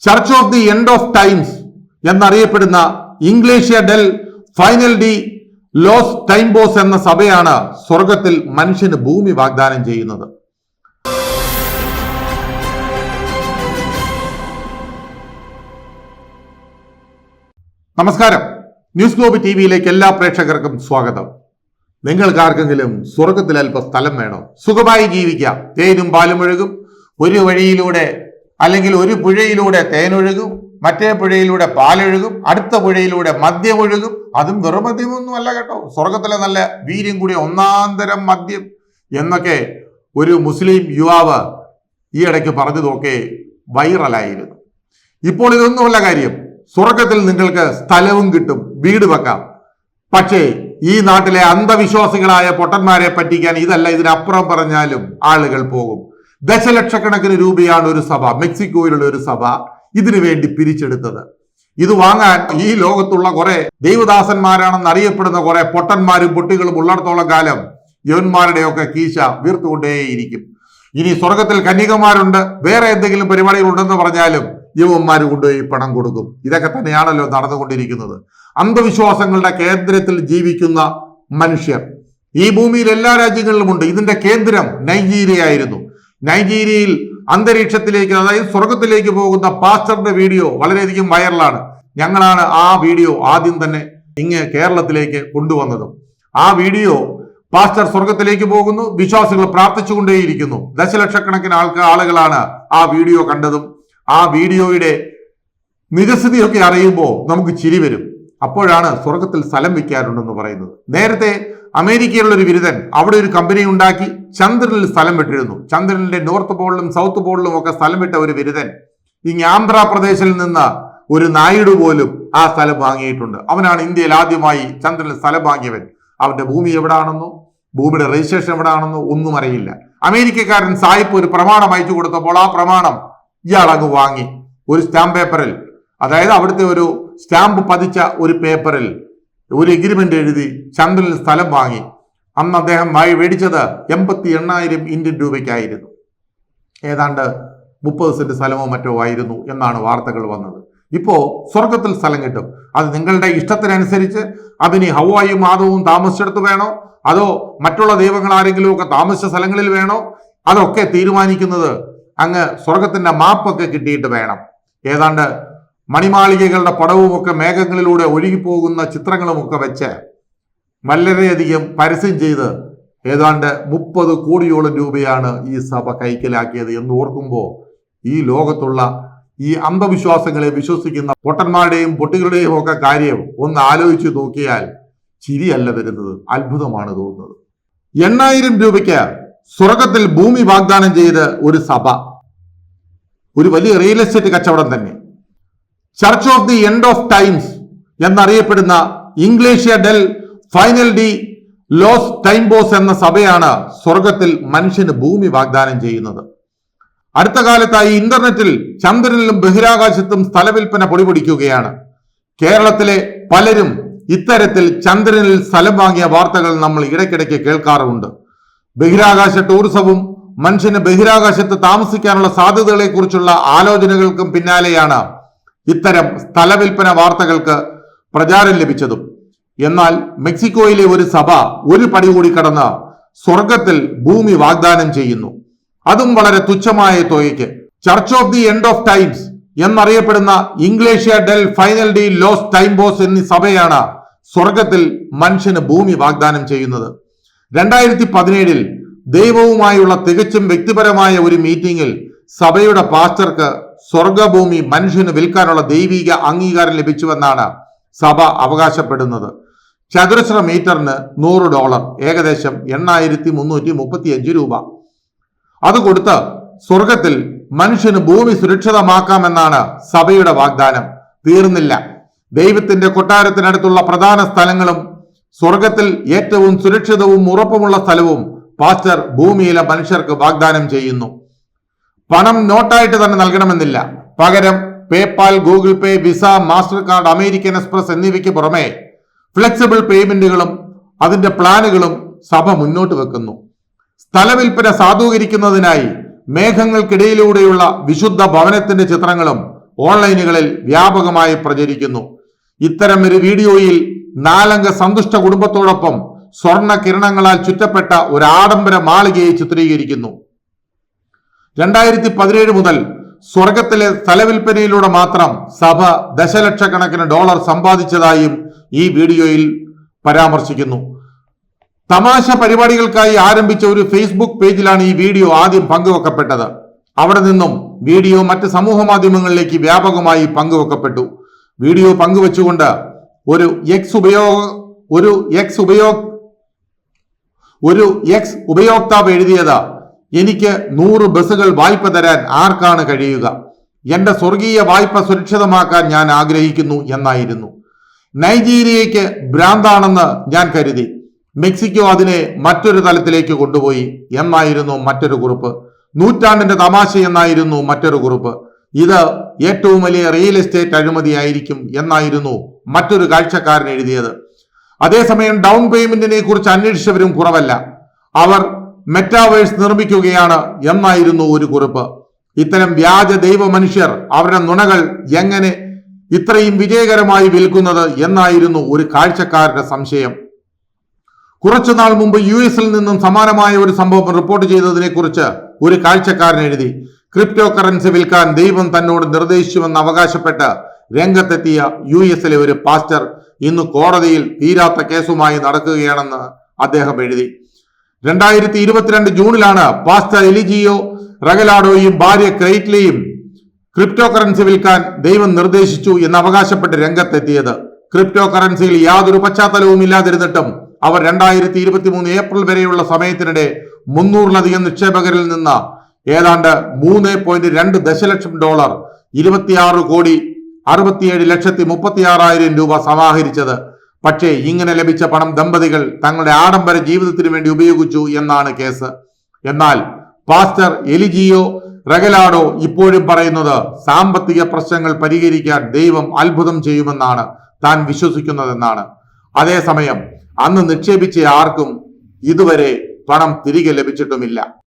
Church of the End of Times എന്നറിയപ്പെടുന്ന Iglesia del Final de los Tiempos എന്ന സഭയാണ് സ്വർഗത്തിൽ മനുഷ്യന് ഭൂമി വാഗ്ദാനം ചെയ്യുന്നത്. നമസ്കാരം. ന്യൂസ് ഗ്ലോബ് ടി വിയിലേക്ക് എല്ലാ പ്രേക്ഷകർക്കും സ്വാഗതം. നിങ്ങൾക്ക് ആർക്കെങ്കിലും സ്വർഗത്തിൽ അല്പ സ്ഥലം വേണോ? സുഖമായി ജീവിക്കാം. തേനും പാലും ഒഴുകും. ഒരു വഴിയിലൂടെ അല്ലെങ്കിൽ ഒരു പുഴയിലൂടെ തേനൊഴുകും മറ്റേ പുഴയിലൂടെ പാലൊഴുകും അടുത്ത പുഴയിലൂടെ മദ്യം ഒഴുകും. അതും വെറും മദ്യമൊന്നും അല്ല കേട്ടോ. സ്വർഗത്തിലെ നല്ല വീര്യം കൂടിയ ഒന്നാന്തരം മദ്യം എന്നൊക്കെ ഒരു മുസ്ലിം യുവാവ് ഈ ഇടയ്ക്ക് പറഞ്ഞതൊക്കെ വൈറലായിരുന്നു. ഇപ്പോൾ ഇതൊന്നുമല്ല കാര്യം. സ്വർഗത്തിൽ നിങ്ങൾക്ക് സ്ഥലവും കിട്ടും വീട് വെക്കാം. പക്ഷേ ഈ നാട്ടിലെ അന്ധവിശ്വാസികളായ പൊട്ടന്മാരെ പറ്റിക്കാൻ ഇതല്ല ഇതിനപ്പുറം പറഞ്ഞാലും ആളുകൾ പോകും. ദശലക്ഷക്കണക്കിന് രൂപയാണ് ഒരു സഭ മെക്സിക്കോയിലുള്ള ഒരു സഭ ഇതിനു വേണ്ടി പിരിച്ചെടുത്തത്. ഇത് വാങ്ങാൻ ഈ ലോകത്തുള്ള കുറെ ദൈവദാസന്മാരാണെന്ന് അറിയപ്പെടുന്ന കുറെ പൊട്ടന്മാരും പൊട്ടികളും ഉള്ളിടത്തോളം കാലം യവന്മാരുടെയൊക്കെ കീശ വീർത്തുകൊണ്ടേയിരിക്കും. ഇനി സ്വർഗത്തിൽ കന്യകമാരുണ്ട് വേറെ എന്തെങ്കിലും പരിപാടികൾ ഉണ്ടെന്ന് പറഞ്ഞാലും യുവന്മാർ കൊണ്ടുപോയി പണം കൊടുക്കും. ഇതൊക്കെ തന്നെയാണല്ലോ നടന്നുകൊണ്ടിരിക്കുന്നത്. അന്ധവിശ്വാസങ്ങളുടെ കേന്ദ്രത്തിൽ ജീവിക്കുന്ന മനുഷ്യർ. ഈ ഭൂമിയിൽ എല്ലാ രാജ്യങ്ങളിലുമുണ്ട് ഇതിന്റെ കേന്ദ്രം നൈജീരിയ ആയിരുന്നു നൈജീരിയയിൽ അന്തരീക്ഷത്തിലേക്ക് അതായത് സ്വർഗത്തിലേക്ക് പോകുന്ന പാസ്റ്ററിന്റെ വീഡിയോ വളരെയധികം വൈറലാണ്. ഞങ്ങളാണ് ആ വീഡിയോ ആദ്യം തന്നെ ഇങ്ങ് കേരളത്തിലേക്ക് കൊണ്ടുവന്നത്. ആ വീഡിയോ പാസ്റ്റർ സ്വർഗത്തിലേക്ക് പോകുന്നു വിശ്വാസികൾ പ്രാർത്ഥിച്ചുകൊണ്ടേയിരിക്കുന്നു. ദശലക്ഷക്കണക്കിന് ആൾക്ക് ആളുകളാണ് ആ വീഡിയോ കണ്ടതും ആ വീഡിയോയുടെ നിജസ്ഥിതിയൊക്കെ അറിയുമ്പോൾ നമുക്ക് ചിരി വരും. അപ്പോഴാണ് സ്വർഗത്തിൽ സ്ഥലം വയ്ക്കാറുണ്ടെന്ന് പറയുന്നത്. നേരത്തെ അമേരിക്കയിലുള്ള ഒരു ബിരുദൻ അവിടെ ഒരു കമ്പനി ഉണ്ടാക്കി ചന്ദ്രനിൽ സ്ഥലം വിട്ടിരുന്നു. ചന്ദ്രനിലെ നോർത്ത് പോളിലും സൗത്ത് പോളിലും ഒക്കെ സ്ഥലം വിട്ട ഒരു ബിരുദൻ ഈ ആന്ധ്രാപ്രദേശിൽ നിന്ന് ഒരു നായിഡു പോലും ആ സ്ഥലം വാങ്ങിയിട്ടുണ്ട്. അവനാണ് ഇന്ത്യയിൽ ആദ്യമായി ചന്ദ്രനിൽ സ്ഥലം വാങ്ങിയവൻ. അവന്റെ ഭൂമി എവിടാണെന്നോ ഭൂമിയുടെ രജിസ്ട്രേഷൻ എവിടാണെന്നോ ഒന്നും അറിയില്ല. അമേരിക്കക്കാരൻ സായിപ്പ് ഒരു പ്രമാണം അയച്ചു കൊടുത്തപ്പോൾ ആ പ്രമാണം ഇയാൾ അങ്ങ് വാങ്ങി. ഒരു സ്റ്റാമ്പ് പേപ്പറിൽ അതായത് അവിടുത്തെ ഒരു സ്റ്റാമ്പ് പതിച്ച ഒരു പേപ്പറിൽ ഒരു എഗ്രിമെന്റ് എഴുതി ചന്ദ്രനിൽ സ്ഥലം വാങ്ങി. അന്ന് അദ്ദേഹം വായി മേടിച്ചത് എൺപത്തി എണ്ണായിരം ഇന്ത്യൻ രൂപയ്ക്കായിരുന്നു. ഏതാണ്ട് മുപ്പത് സെന്റ് സ്ഥലമോ മറ്റോ ആയിരുന്നു എന്നാണ് വാർത്തകൾ വന്നത്. ഇപ്പോ സ്വർഗത്തിൽ സ്ഥലം കിട്ടും. അത് നിങ്ങളുടെ ഇഷ്ടത്തിനനുസരിച്ച് അതിന് ഹവായും മാധവും താമസിച്ചെടുത്ത് വേണോ? അതോ മറ്റുള്ള ദൈവങ്ങൾ ആരെങ്കിലും ഒക്കെ താമസിച്ച സ്ഥലങ്ങളിൽ വേണോ? അതൊക്കെ തീരുമാനിക്കുന്നത് അങ്ങ് സ്വർഗത്തിന്റെ മാപ്പൊക്കെ കിട്ടിയിട്ട് വേണം. ഏതാണ്ട് മണിമാളികകളുടെ പടവുമൊക്കെ മേഘങ്ങളിലൂടെ ഒഴുകിപ്പോകുന്ന ചിത്രങ്ങളുമൊക്കെ വെച്ച് വളരെയധികം പരസ്യം ചെയ്ത് ഏതാണ്ട് മുപ്പത് കോടിയോളം രൂപയാണ് ഈ സഭ കൈക്കലാക്കിയത് എന്ന് ഓർക്കുമ്പോൾ ഈ ലോകത്തുള്ള ഈ അന്ധവിശ്വാസങ്ങളെ വിശ്വസിക്കുന്ന പൊട്ടന്മാരുടെയും പൊട്ടികളുടെയും ഒക്കെ കാര്യം ഒന്ന് ആലോചിച്ച് നോക്കിയാൽ ചിരിയല്ല വരുന്നത് അത്ഭുതമാണ് തോന്നുന്നത്. എണ്ണായിരം രൂപയ്ക്ക് സ്വർഗത്തിൽ ഭൂമി വാഗ്ദാനം ചെയ്ത് ഒരു സഭ ഒരു വലിയ റിയൽ എസ്റ്റേറ്റ് കച്ചവടം തന്നെ. Church of the End of Times എന്നറിയപ്പെടുന്ന Iglesia del Final de los Tiempos എന്ന സഭയാണ് സ്വർഗത്തിൽ മനുഷ്യന് ഭൂമി വാഗ്ദാനം ചെയ്യുന്നത്. അടുത്ത കാലത്തായി ഇന്റർനെറ്റിൽ ചന്ദ്രനിലും ബഹിരാകാശത്തും സ്ഥലവിൽപ്പന പൊടിപൊടിക്കുകയാണ്. കേരളത്തിലെ പലരും ഇത്തരത്തിൽ ചന്ദ്രനിൽ സ്ഥലം വാങ്ങിയ വാർത്തകൾ നമ്മൾ ഇടയ്ക്കിടയ്ക്ക് കേൾക്കാറുണ്ട് ബഹിരാകാശ ടൂറിസവും മനുഷ്യന് ബഹിരാകാശത്ത് താമസിക്കാനുള്ള സാധ്യതകളെ കുറിച്ചുള്ള ആലോചനകൾക്കും പിന്നാലെയാണ് ഇത്തരം സ്ഥലവിൽപ്പന വാർത്തകൾക്ക് പ്രചാരം ലഭിച്ചതും. എന്നാൽ മെക്സിക്കോയിലെ ഒരു സഭ ഒരു പടി കൂടി കടന്ന് സ്വർഗത്തിൽ ഭൂമി വാഗ്ദാനം ചെയ്യുന്നു. അതും വളരെ തുച്ഛമായ തുകയ്ക്ക്. Church of the End of Times എന്നറിയപ്പെടുന്ന Iglesia del Final de los Tiempos എന്നീ സഭയാണ് സ്വർഗത്തിൽ മനുഷ്യന് ഭൂമി വാഗ്ദാനം ചെയ്യുന്നത്. രണ്ടായിരത്തി പതിനേഴിൽ ദൈവവുമായുള്ള തികച്ചും വ്യക്തിപരമായ ഒരു മീറ്റിംഗിൽ സഭയുടെ പാസ്റ്റർക്ക് സ്വർഗഭൂമി മനുഷ്യന് വിൽക്കാനുള്ള ദൈവിക അംഗീകാരം ലഭിച്ചുവെന്നാണ് സഭ അവകാശപ്പെടുന്നത്. ചതുരശ്ര മീറ്ററിന് നൂറ് ഡോളർ ഏകദേശം എണ്ണായിരത്തി മുന്നൂറ്റി മുപ്പത്തി അഞ്ച് രൂപ. അത് കൊടുത്ത് സ്വർഗത്തിൽ മനുഷ്യന് ഭൂമി സുരക്ഷിതമാക്കാമെന്നാണ് സഭയുടെ വാഗ്ദാനം. തീർന്നില്ല. ദൈവത്തിന്റെ കൊട്ടാരത്തിനടുത്തുള്ള പ്രധാന സ്ഥലങ്ങളും സ്വർഗത്തിൽ ഏറ്റവും സുരക്ഷിതവും ഉറപ്പുമുള്ള സ്ഥലവും പാസ്റ്റർ ഭൂമിയിലെ മനുഷ്യർക്ക് വാഗ്ദാനം ചെയ്യുന്നു. പണം നോട്ടായിട്ട് തന്നെ നൽകണമെന്നില്ല. പകരം PayPal Google Pay Visa MasterCard American Express എന്നിവയ്ക്ക് പുറമെ ഫ്ലെക്സിബിൾ പേയ്മെന്റുകളും അതിന്റെ പ്ലാനുകളും സഭ മുന്നോട്ട് വെക്കുന്നു. സ്ഥലവിൽപ്പന സാധൂകരിക്കുന്നതിനായി മേഘങ്ങൾക്കിടയിലൂടെയുള്ള വിശുദ്ധ ഭവനത്തിന്റെ ചിത്രങ്ങളും ഓൺലൈനുകളിൽ വ്യാപകമായി പ്രചരിക്കുന്നു. ഇത്തരം ഒരു വീഡിയോയിൽ നാലംഗ സന്തുഷ്ട കുടുംബത്തോടൊപ്പം സ്വർണ കിരണങ്ങളാൽ ചുറ്റപ്പെട്ട ഒരു ആഡംബര മാളികയെ ചിത്രീകരിക്കുന്നു. രണ്ടായിരത്തി പതിനേഴ് മുതൽ സ്വർഗത്തിലെ സ്ഥലവിൽപ്പനയിലൂടെ മാത്രം സഭ ദശലക്ഷക്കണക്കിന് ഡോളർ സമ്പാദിച്ചതായും ഈ വീഡിയോയിൽ പരാമർശിക്കുന്നു. തമാശ പരിപാടികൾക്കായി ആരംഭിച്ച ഒരു ഫേസ്ബുക്ക് പേജിലാണ് ഈ വീഡിയോ ആദ്യം പങ്കുവെക്കപ്പെട്ടത്. അവിടെ നിന്നും വീഡിയോ മറ്റ് സമൂഹ മാധ്യമങ്ങളിലേക്ക് വ്യാപകമായി പങ്കുവെക്കപ്പെട്ടു. വീഡിയോ പങ്കുവെച്ചുകൊണ്ട് ഒരു എക്സ് ഉപയോഗ ഒരു എക്സ് ഉപയോഗ ഒരു എക്സ് ഉപയോക്താവ് എഴുതിയത് എനിക്ക് നൂറ് ബസ്സുകൾ വായ്പ തരാൻ ആർക്കാണ് കഴിയുക? എന്റെ സ്വർഗീയ വായ്പ സുരക്ഷിതമാക്കാൻ ഞാൻ ആഗ്രഹിക്കുന്നു എന്നായിരുന്നു. നൈജീരിയയ്ക്ക് ഭ്രാന്താണെന്ന് ഞാൻ കരുതി. മെക്സിക്കോ അതിനെ മറ്റൊരു തലത്തിലേക്ക് കൊണ്ടുപോയി എന്നായിരുന്നു മറ്റൊരു കുറിപ്പ്. നൂറ്റാണ്ടിന്റെ തമാശ എന്നായിരുന്നു മറ്റൊരു കുറിപ്പ്. ഇത് ഏറ്റവും വലിയ റിയൽ എസ്റ്റേറ്റ് അഴിമതിയായിരിക്കും എന്നായിരുന്നു മറ്റൊരു കാഴ്ചക്കാരൻ എഴുതിയത്. അതേസമയം ഡൗൺ പേയ്മെന്റിനെ കുറിച്ച് അന്വേഷിച്ചവരും കുറവല്ല. അവർ മെറ്റാവേഴ്സ് നിർമ്മിക്കുകയാണ് എന്നായിരുന്നു ഒരു കുറിപ്പ്. ഇത്തരം വ്യാജ ദൈവ മനുഷ്യർ അവരുടെ നുണകൾ എങ്ങനെ ഇത്രയും വിജയകരമായി വിൽക്കുന്നത് എന്നായിരുന്നു ഒരു കാഴ്ചക്കാരുടെ സംശയം. കുറച്ചുനാൾ മുമ്പ് യു എസിൽ നിന്നും സമാനമായ ഒരു സംഭവം റിപ്പോർട്ട് ചെയ്തതിനെ കുറിച്ച് ഒരു കാഴ്ചക്കാരൻ എഴുതി. ക്രിപ്റ്റോ കറൻസി വിൽക്കാൻ ദൈവം തന്നോട് നിർദ്ദേശിച്ചുവെന്ന് അവകാശപ്പെട്ട് രംഗത്തെത്തിയ യു എസിലെ ഒരു പാസ്റ്റർ ഇന്ന് കോടതിയിൽ തീരാത്ത കേസുമായി നടക്കുകയാണെന്ന് അദ്ദേഹം എഴുതി. രണ്ടായിരത്തി ഇരുപത്തിരണ്ട് ജൂണിലാണ് പാസ്റ്റർ എലിജിയോ റഗലാഡോയും ഭാര്യ ക്രൈറ്റ്ലിയും ക്രിപ്റ്റോ കറൻസി വിൽക്കാൻ ദൈവം നിർദ്ദേശിച്ചു എന്ന് അവകാശപ്പെട്ട് രംഗത്തെത്തിയത്. ക്രിപ്റ്റോ കറൻസിയിൽ യാതൊരു പശ്ചാത്തലവും ഇല്ലാതിരുന്നിട്ടും അവർ രണ്ടായിരത്തി ഇരുപത്തി മൂന്ന് ഏപ്രിൽ വരെയുള്ള സമയത്തിനിടെ മുന്നൂറിലധികം നിക്ഷേപകരിൽ നിന്ന് ഏതാണ്ട് മൂന്ന് പോയിന്റ് രണ്ട് ദശലക്ഷം ഡോളർ ഇരുപത്തിയാറ് കോടി അറുപത്തിയേഴ് ലക്ഷത്തി മുപ്പത്തിയാറായിരം രൂപ സമാഹരിച്ചത് പക്ഷേ ഇങ്ങനെ ലഭിച്ച പണം ദമ്പതികൾ തങ്ങളുടെ ആഡംബര ജീവിതത്തിന് വേണ്ടി ഉപയോഗിച്ചു എന്നാണ് കേസ്. എന്നാൽ പാസ്റ്റർ എലിജിയോ റഗലാഡോ ഇപ്പോഴും പറയുന്നത് സാമ്പത്തിക പ്രശ്നങ്ങൾ പരിഹരിക്കാൻ ദൈവം അത്ഭുതം ചെയ്യുമെന്നാണ് താൻ വിശ്വസിക്കുന്നതെന്നാണ്. അതേസമയം അന്ന് നിക്ഷേപിച്ച ആർക്കും ഇതുവരെ പണം തിരികെ ലഭിച്ചിട്ടുമില്ല.